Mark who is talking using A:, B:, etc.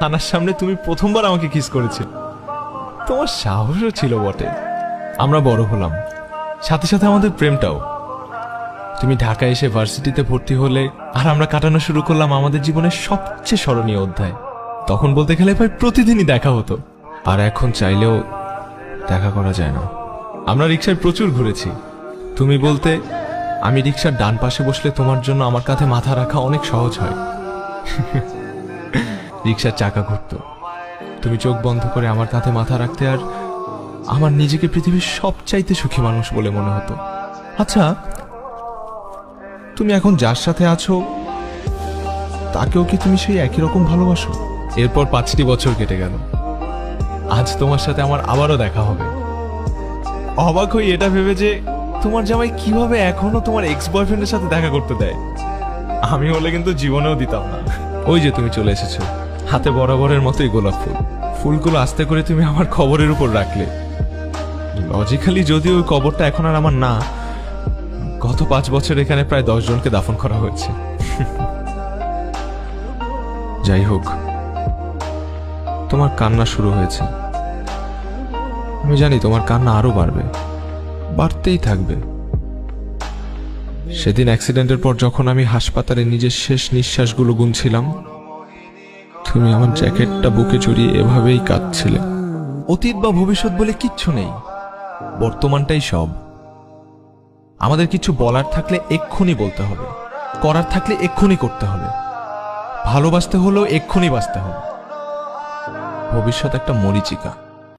A: থানার সামনে তুমি প্রথমবার আমাকে কিস করেছে তোমার সাহসও ছিল বটে। আমরা বড় হলাম। সাথে সাথে আমাদের প্রেমটাও। তুমি ঢাকায় এসে ভার্সিটিতে ভর্তি হলে আর আমরা কাটানো শুরু করলাম আমাদের জীবনের সবচেয়ে স্মরণীয় অধ্যায়। তখন বলতে গেলে প্রায় প্রতিদিনই দেখা হতো। আর এখন চাইলেও দেখা করা যায় না। আমরা রিক্সায় প্রচুর ঘুরেছি। তুমি বলতে, আমি রিক্সার ডান পাশে বসলে তোমার জন্য আমার কাঁধে মাথা রাখা অনেক সহজ হয়। রিক্সার চাকা ঘুরতো। তুমি চোখ বন্ধ করে আমার কাঁধে মাথা রাখতে আর আমার নিজেকে পৃথিবীর সবচাইতে সুখী মানুষ বলে মনে হতো। আচ্ছা তুমি এখন যার সাথে আছো, তাকেও কি তুমি সেই একই রকম ভালোবাসো? এরপর পাঁচটি বছর কেটে গেল। আজ তোমার সাথে আমার আবারও দেখা হবে। অবাক হই এটা ভেবে যে তোমার জামাই কীভাবে এখনও তোমার এক্স বয়ফ্রেন্ডের সাথে দেখা করতে দেয়? আমি হলে কিন্তু জীবনেও দিতাম না। ওই যে তুমি চলে এসেছ। হাতে বরাবরের মতোই গোলাপ ফুল। ফুলগুলো আস্তে করে তুমি আমার খবরের উপর রাখলে। লজিক্যালি যদিও ওই কবরটা এখন আর আমার না, গত পাঁচ বছর এখানে প্রায় দশ জনকে দাফন করা হয়েছে। যাই হোক, তোমার কান্না শুরু হয়েছে। আমি জানি তোমার কান্না আরও বাড়বে, বাড়তেই থাকবে। সেদিন অ্যাক্সিডেন্টের পর যখন আমি হাসপাতালে নিজের শেষ নিঃশ্বাসগুলো গুনছিলাম তুমি আমার জ্যাকেটটা বুকে জড়িয়ে এভাবেই কাঁদছিলে। অতীত বা ভবিষ্যৎ বলে কিচ্ছু নেই। বর্তমানটাই সব। আমাদের কিছু বলার থাকলে এক্ষুনি বলতে হবে। করার থাকলে এক্ষুনি করতে হবে। ভালোবাসতে হলেও এক্ষুনি বাঁচতে হবে। ভবিষ্যৎ একটা মরিচিকা।